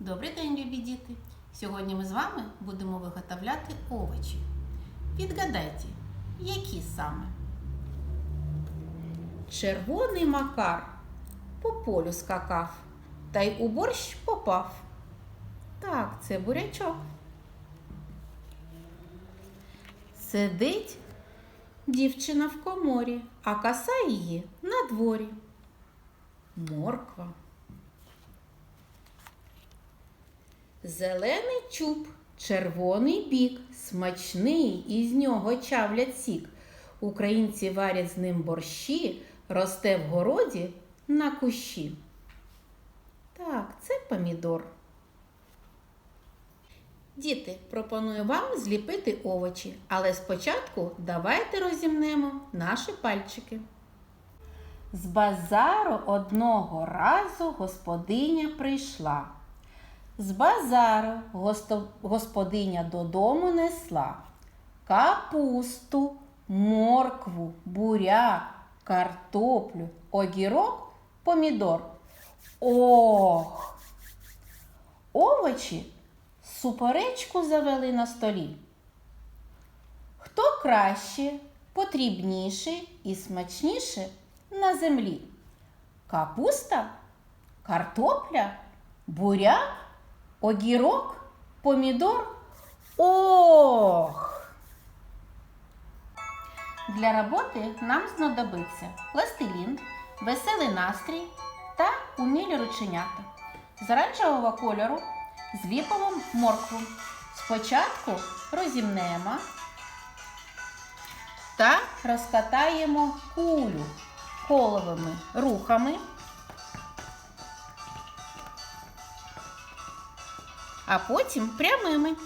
Добрий день, любі діти! Сьогодні ми з вами будемо виготовляти овочі. Відгадайте, які саме? Червоний макар по полю скакав, та й у борщ попав. Так, це бурячок. Сидить дівчина в коморі, а коса її на дворі. Морква. Зелений чуб, червоний бік, смачний, із нього чавлять сік. Українці варять з ним борщі, росте в городі на кущі. Так, це помідор. Діти, пропоную вам зліпити овочі, але спочатку давайте розімнемо наші пальчики. З базару одного разу господиня прийшла. З базару господиня додому несла капусту, моркву, буряк, картоплю, огірок, помідор. Ох! Овочі суперечку завели на столі. Хто краще, потрібніше і смачніше на землі? Капуста, картопля, буряк, огірок, помідор. Ох! Для роботи нам знадобиться пластилін, веселий настрій та умілі рученята. З оранжевого кольору зліпимо моркву. Спочатку розімнемо та розкатаємо кулю коловими рухами, а потім прямими.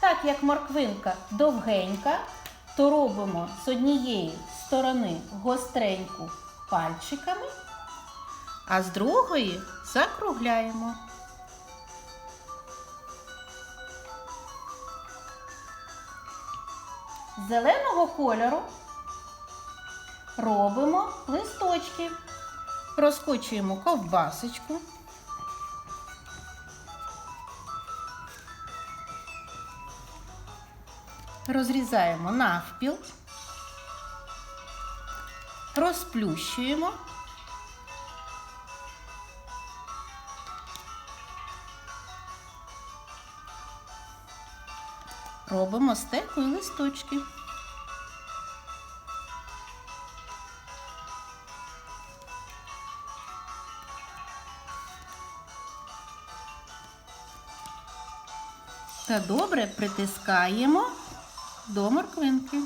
Так як морквинка довгенька, то робимо з однієї сторони гостреньку пальчиками, а з другої закругляємо. З зеленого кольору робимо листочки, розкочуємо ковбасочку. розрізаємо навпіл, розплющуємо. Робимо стеку і листочки. Та добре притискаємо до морквинки.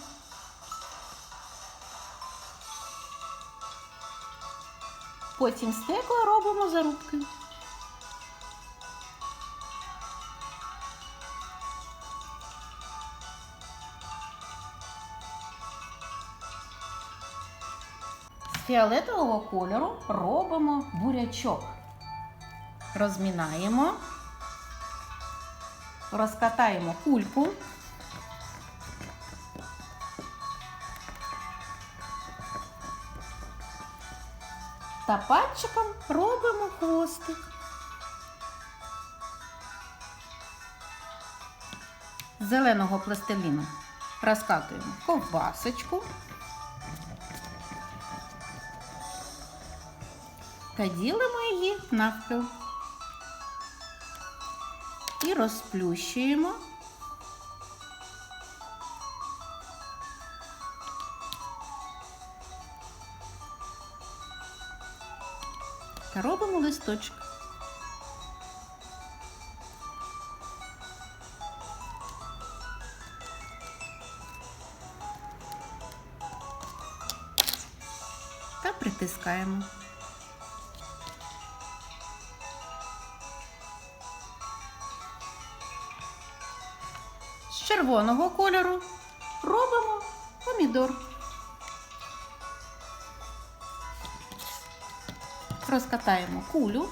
Потім стекло робимо зарубки. З фіолетового кольору робимо бурячок. Розмінаємо, розкатаємо кульку. Та пальчиком робимо хвостик. З зеленого пластиліну розкатуємо ковбасочку та ділимо її навпіл. І розплющуємо. та робимо листочок. Та притискаємо. Червоного кольору робимо помідор. розкатаємо кулю.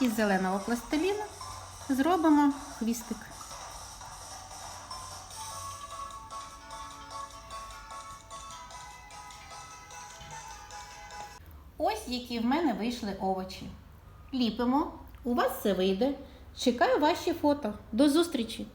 Із зеленого пластиліну зробимо хвістик. Ось які в мене вийшли овочі. Ліпимо. У вас все вийде. Чекаю ваші фото. До зустрічі!